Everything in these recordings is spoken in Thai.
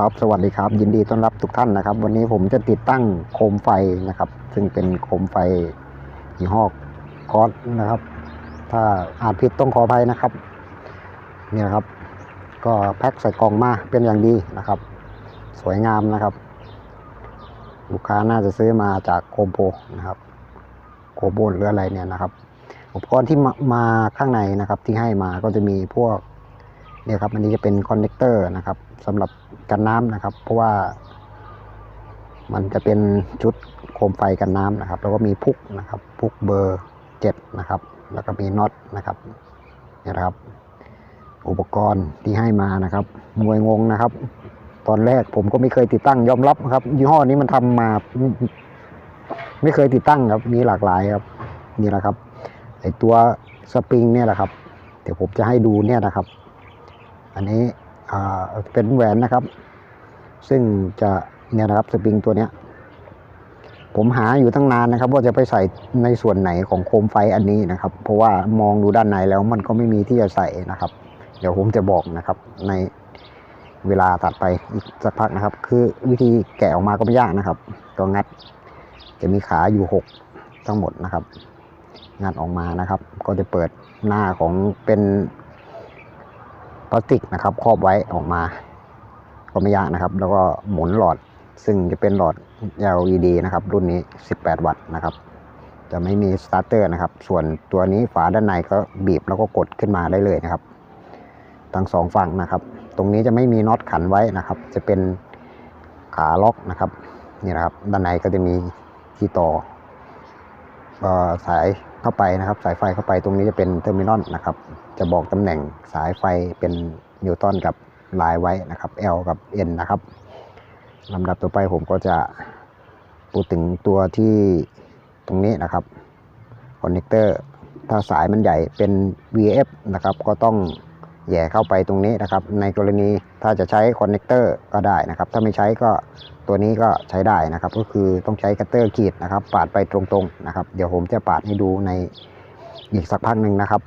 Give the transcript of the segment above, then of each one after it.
ครับ สวัสดีครับ ยินดีต้อนรับทุกท่านนะครับ วันนี้ผมจะติดตั้งโคมไฟนะครับ ซึ่งเป็นโคมไฟยี่ห้อคอสนะครับ ถ้าอาจผิดต้องขออภัยนะครับนี่นะครับ ก็แพ็คใส่กล่องมาเป็นอย่างดีนะครับ สวยงามนะครับ ลูกค้าน่าจะซื้อมาจากโคมโปนะครับ โคโบนหรืออะไรเนี่ยนะครับ อุปกรณ์ที่มามาข้างในนะครับ ที่ให้มาก็จะมีพวก เนี่ยครับอันนี้จะเป็นคอนเนคเตอร์นะครับสำหรับกันน้ำนะครับ เพราะว่า มันจะเป็นชุดโคมไฟกันน้ำนะครับ แล้วก็มีพุกนะครับ พุกเบอร์เจ็ดนะครับ แล้วก็มีน็อตนะครับเนี่ยนะครับ อุปกรณ์ที่ให้มานะครับมวยงงนะครับ ตอนแรกผมก็ไม่เคยติดตั้งยอมรับครับ ยี่ห้อนี้มันทำมา ไม่เคยติดตั้งครับ มีหลากหลายครับนี่แหละครับไอตัวสปริงเนี่ยแหละครับ เดี๋ยวผมจะให้ดูเนี่ยนะครับ อันนี้เป็นแหวนนะครับ ซึ่งจะเนี่ยนะครับสปริงตัวเนี้ย ผมหาอยู่ตั้งนานนะครับ ว่าจะไปใส่ในส่วนไหนของโคมไฟอันนี้นะครับ เพราะว่ามองดูด้านในแล้วมันก็ไม่มีที่จะใส่นะครับ เดี๋ยวผมจะบอกนะครับ ในเวลาตัดไปอีกสักพักนะครับ คือวิธีแกะออกมาก็ไม่ยากนะครับ ตัวงัดจะมีขาอยู่หกทั้งหมดนะครับ งัดออกมานะครับ ก็จะเปิดหน้าของเป็น ลาสติกนะครับครอบไว้ออกมาก็ไม่ยากนะครับ แล้วก็หมุนหลอดซึ่งจะเป็นหลอด LED นะครับ รุ่นนี้ 18 วัตต์นะครับ จะไม่มีสตาร์เตอร์นะครับ ส่วนตัวนี้ฝาด้านในก็บีบแล้วก็กดขึ้นมาได้เลยนะครับ ทั้งสองฝั่งนะครับ ตรงนี้จะไม่มีน็อตขันไว้นะครับ จะเป็นขาล็อกนะครับนี่นะครับ ด้านในก็จะมีที่ต่อออสาย เข้าไปนะครับ สายไฟเข้าไปตรงนี้จะเป็นเทอร์มินอลนะครับ จะบอกตำแหน่งสายไฟเป็นนิวตันกับลายไว้นะครับ L กับ N นะครับลำดับต่อไปผมก็จะพูดถึงตัวที่ตรงนี้นะครับคอนเนคเตอร์ถ้าสายมันใหญ่เป็น VF นะครับ ก็ต้อง แย่เข้าไปตรงนี้นะครับ ในกรณีถ้าจะใช้คอนเนคเตอร์ก็ได้นะครับ ถ้าไม่ใช้ก็ตัวนี้ก็ใช้ได้นะครับ ก็คือต้องใช้คัตเตอร์กรีดนะครับ ปาดไปตรงๆนะครับ เดี๋ยวผมจะปาดให้ดูในอีกสักพักหนึ่งนะครับ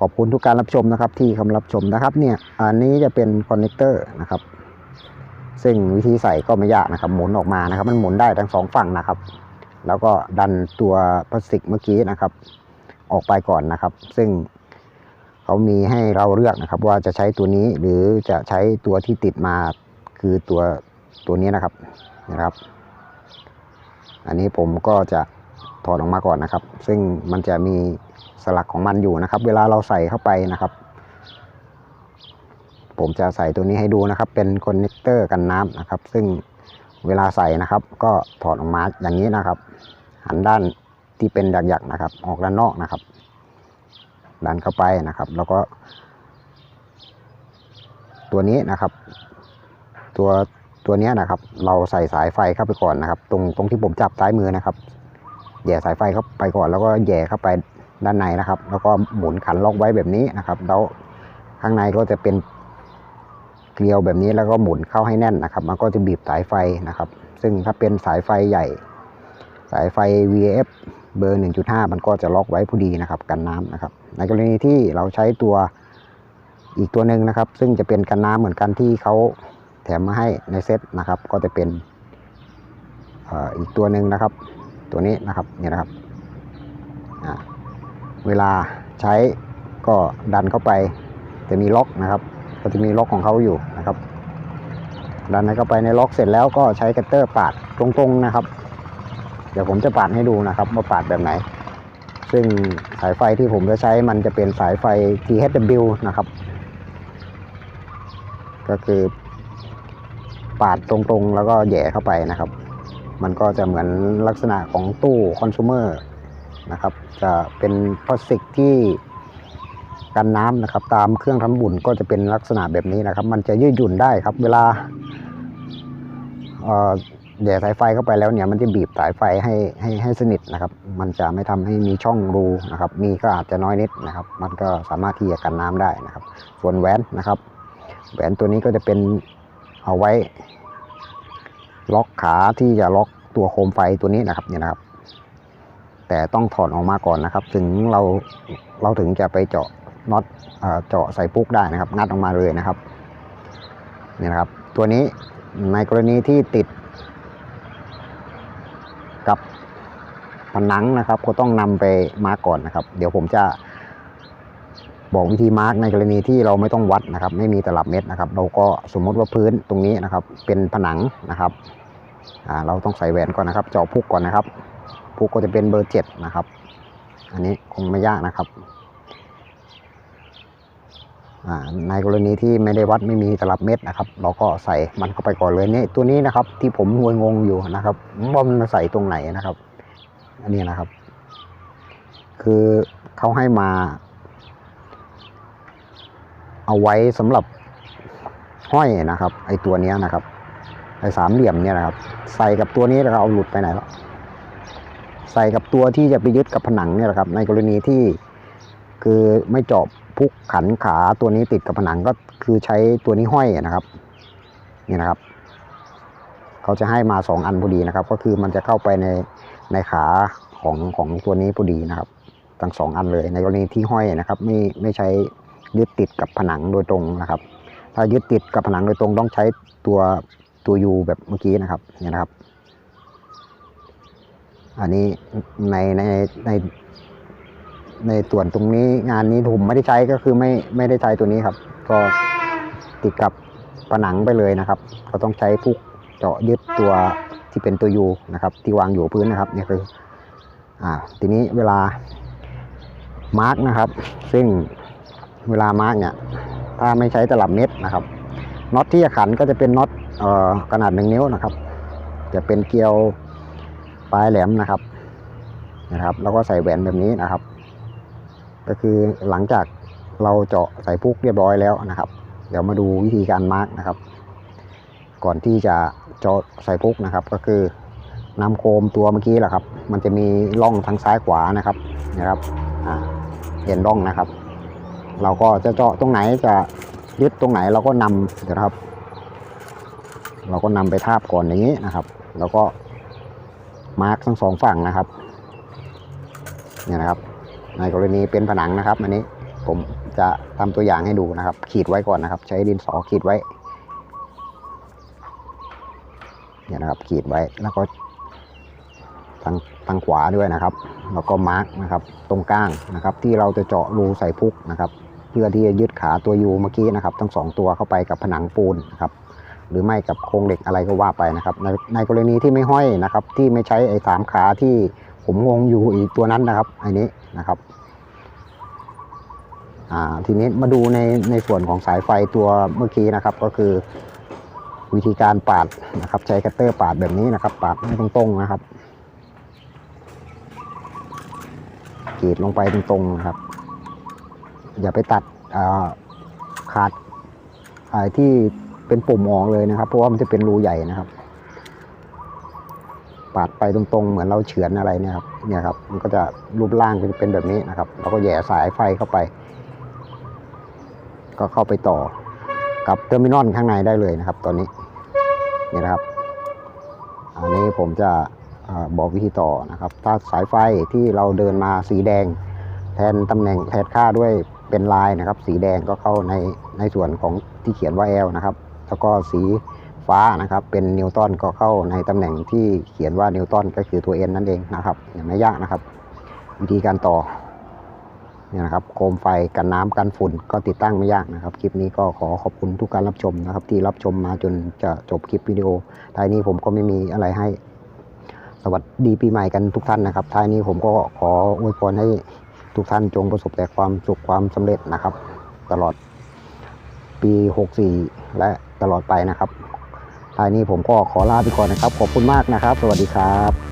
ขอบคุณทุกการรับชมนะครับ ที่คำรับชมนะครับเนี่ยอันนี้จะเป็นคอนเนคเตอร์นะครับ ซึ่งวิธีใส่ก็ไม่ยากนะครับ หมุนออกมานะครับ มันหมุนได้ทั้งสองฝั่งนะครับ แล้วก็ดันตัวพลาสติกเมื่อกี้นะครับ ออกไปก่อนนะครับ ซึ่ง เขามีให้เราเลือกนะครับ ว่าจะใช้ตัวนี้หรือจะใช้ตัวที่ติดมาคือตัวตัวนี้นะครับนะครับ อันนี้ผมก็จะถอดออกมาก่อนนะครับ ซึ่งมันจะมีสลักของมันอยู่นะครับ เวลาเราใส่เข้าไปนะครับ ผมจะใส่ตัวนี้ให้ดูนะครับ เป็นคอนเนคเตอร์กันน้ำนะครับ ซึ่งเวลาใส่นะครับ ก็ถอดออกมาอย่างนี้นะครับ หันด้านที่เป็นหยักๆนะครับ ออกด้านนอกนะครับ ดันเข้าไปนะครับ แล้วก็ ตัวนี้นะครับ ตัวตัวนี้นะครับ เราใส่สายไฟเข้าไปก่อนนะครับ ตรงตรงที่ผมจับซ้ายมือนะครับแย่สายไฟเข้าไปก่อน แล้วก็แย่เข้าไปด้านในนะครับ แล้วก็หมุนขันล็อกไว้แบบนี้นะครับ แล้วข้างในก็จะเป็นเกลียวแบบนี้แล้วก็หมุนเข้าให้แน่นนะครับ มันก็จะบีบสายไฟนะครับ ซึ่งถ้าเป็นสายไฟใหญ่ สายไฟ VF เบอร์ 1.5 มันก็จะล็อกไว้พอดีนะครับกันน้ำนะครับ ในกรณีที่เราใช้ตัวอีกตัวหนึ่งนะครับ ซึ่งจะเป็นกันน้ำเหมือนกันที่เขาแถมมาให้ในเซตนะครับ ก็จะเป็นอีกตัวหนึ่งนะครับ ตัวนี้นะครับนี่นะครับเวลาใช้ก็ดันเข้าไปจะมีล็อกนะครับ ก็จะมีล็อกของเขาอยู่นะครับ ดันเข้าไปในล็อกเสร็จแล้วก็ใช้คัตเตอร์ปาดตรงๆนะครับ เดี๋ยวผมจะปาดให้ดูนะครับว่าปาดแบบไหน ซึ่งสายไฟที่ผมจะใช้มันจะเป็นสายไฟ THW นะครับ ก็คือปาดตรงๆ แล้วก็แย่เข้าไปนะครับ มันก็จะเหมือนลักษณะของตู้คอน sumer นะครับ จะเป็นพลาสติกที่กันน้ำนะครับ ตามเครื่องทำบุญก็จะเป็นลักษณะแบบนี้นะครับ มันจะยืดหยุ่นได้ครับ เวลาเอ่อ แหย่สายไฟเข้าไปแล้วเนี่ยมันจะบีบสายไฟให้ให้ให้สนิทนะครับ มันจะไม่ทำให้มีช่องรูนะครับ มีก็อาจจะน้อยนิดนะครับ มันก็สามารถที่จะกันน้ำได้นะครับ ส่วนแหวนนะครับ แหวนตัวนี้ก็จะเป็นเอาไว้ ล็อกขาที่จะล็อกตัวโคมไฟตัวนี้นะครับเนี่ยนะครับ แต่ต้องถอดออกมาก่อนนะครับ ถึงเราเราถึงจะไปเจาะน็อตเอ่อเจาะใส่ปุ๊กได้นะครับ งัดออกมาเลยนะครับเนี่ยนะครับ ตัวนี้ในกรณีที่ติด กับ ผนังนะครับ ก็ต้องนำไปมาร์กก่อนนะครับ เดี๋ยวผมจะบอกวิธีมาร์กในกรณีที่เราไม่ต้องวัดนะครับ ไม่มีตลับเม็ดนะครับ เราก็สมมติว่าพื้นตรงนี้นะครับ เป็นผนังนะครับเราต้องใส่แหวนก่อนนะครับ เจาะพุกก่อนนะครับ พุกก็จะเป็นเบอร์เจ็ดนะครับ อันนี้คงไม่ยากนะครับในกรณีที่ไม่ได้วัดไม่มีตลับเม็ดนะครับ เราก็ใส่มันเข้าไปก่อนเลยนี่ตัวนี้นะครับ ที่ผมงวยงงอยู่นะครับว่ามันใส่ตรงไหนนะครับ อันนี้นะครับ คือเขาให้มา เอาไว้สำหรับห้อยนะครับ ไอ้ตัวนี้นะครับ ไอ้สามเหลี่ยมเนี่ยนะครับ ใส่กับตัวนี้แล้วเอาหลุดไปไหนแล้วใส่กับตัวที่จะไปยึดกับผนังเนี่ยแหละครับ ในกรณีที่คือไม่เจาะพุกขันขาตัวนี้ติดกับผนังก็คือใช้ตัวนี้ห้อยนะครับ นี่นะครับ เขาจะให้มาสองอันพอดีนะครับ ก็คือมันจะเข้าไปใน ในขาของของตัวนี้พอดีนะครับ ทั้งสองอันเลย ในกรณีที่ห้อยนะครับ ไม่ไม่ใช้ยึดติดกับผนังโดยตรงนะครับ ถ้ายึดติดกับผนังโดยตรงต้องใช้ตัวตัวยูแบบเมื่อกี้นะครับเนี่ยนะครับ อันนี้ในในในในส่วนตรงนี้งานนี้ผมไม่ได้ใช้ก็คือไม่ไม่ได้ใช้ตัวนี้ครับ ก็ติดกับผนังไปเลยนะครับ ก็ต้องใช้พุกเจาะยึดตัว ที่เป็นตัวยูนะครับที่วางอยู่พื้นนะครับนี่คืออ่าทีนี้เวลามาร์กนะครับ ซึ่งเวลามาร์กเนี่ยถ้าไม่ใช้ตลับเม็ดนะครับน็อตที่จะขันก็จะเป็นน็อตเอ่อขนาดหนึ่งนิ้วนะครับ จะเป็นเกลียวปลายแหลมนะครับนะครับ แล้วก็ใส่แหวนแบบนี้นะครับ ก็คือหลังจากเราเจาะใส่พุกเรียบร้อยแล้วนะครับ เดี๋ยวมาดูวิธีการมาร์กนะครับ ก่อนที่จะ จาะใส่พุกนะครับ ก็คือนำโคมตัวเมื่อกี้แหละครับ มันจะมีร่องทางซ้ายขวานะครับนะครับเห็นร่องนะครับ เราก็จะเจาะตรงไหนจะยึดตรงไหนเราก็นำเดี๋ยวนะครับ เราก็นำไปทาบก่อนอย่างนี้นะครับ แล้วก็มาร์กทั้งสองฝั่งนะครับเนี่ยนะครับ ในกรณีเป็นผนังนะครับ อันนี้ผมจะทำตัวอย่างให้ดูนะครับ ขีดไว้ก่อนนะครับ ใช้ดินสอขีดไว้ เนี่ยนะครับ ขีดไว้แล้วก็ทางทางขวาด้วยนะครับ แล้วก็มาร์กนะครับ ตรงกลางนะครับ ที่เราจะเจาะรูใส่พุกนะครับ เพื่อที่จะยึดขาตัวยูเมื่อกี้นะครับ ทั้งสองตัวเข้าไปกับผนังปูนนะครับ หรือไม่กับโครงเหล็กอะไรก็ว่าไปนะครับ ในในกรณีที่ไม่ห้อยนะครับ ที่ไม่ใช้ไอ้สามขาที่ผมงงอยู่อีกตัวนั้นนะครับไอ้นี้นะครับอ่าทีนี้มาดูในในส่วนของสายไฟตัวเมื่อกี้นะครับก็คือ วิธีการปาดนะครับ ใช้คัตเตอร์ปาดแบบนี้นะครับ ปาดให้ตรงๆนะครับกรีดลงไปตรงๆนะครับ อย่าไปตัดขาดอ่าที่เป็นปุ่มออกเลยนะครับ เพราะว่ามันจะเป็นรูใหญ่นะครับ ปาดไปตรงๆ เหมือนเราเฉือนอะไรเนี่ยครับเนี่ยครับ มันก็จะรูปร่างจะเป็นแบบนี้นะครับเราก็แย่สายไฟเข้าไป ก็เข้าไปต่อกับเทอร์มินอลข้างในได้เลยนะครับ ตอนนี้ นี่ยนะครับ อันนี้ผมจะอบอกวิธีต่อนะครับ ถ้าสายไฟที่เราเดินมาสีแดง แทนตำแหน่งแทนค่าด้วยเป็นลายนะครับ สีแดงก็เข้าในในส่วนของที่เขียนว่า L นะครับ แล้วก็สีฟ้านะครับเป็นนิวตันก็เข้าในตำแหน่งที่เขียนว่านิวตันก็คือตัว N นั่นเองนะครับอย่างไม่ยากนะครับ วิธีการต่อ เนี่ยนะครับโคมไฟกันน้ำกันฝุ่นก็ติดตั้งไม่ยากนะครับ คลิปนี้ก็ขอขอบคุณทุกการรับชมนะครับ ที่รับชมมาจนจะจบคลิปวิดีโอท้ายนี้ผมก็ไม่มีอะไรให้ สวัสดีปีใหม่กันทุกท่านนะครับท้ายนี้ผมก็ขออวยพรให้ทุกท่านจงประสบแต่ความสุขความสำเร็จนะครับ ตลอดปี 64 และตลอดไปนะครับท้ายนี้ผมก็ขอลาไปก่อนนะครับ ขอบคุณมากนะครับ สวัสดีครับ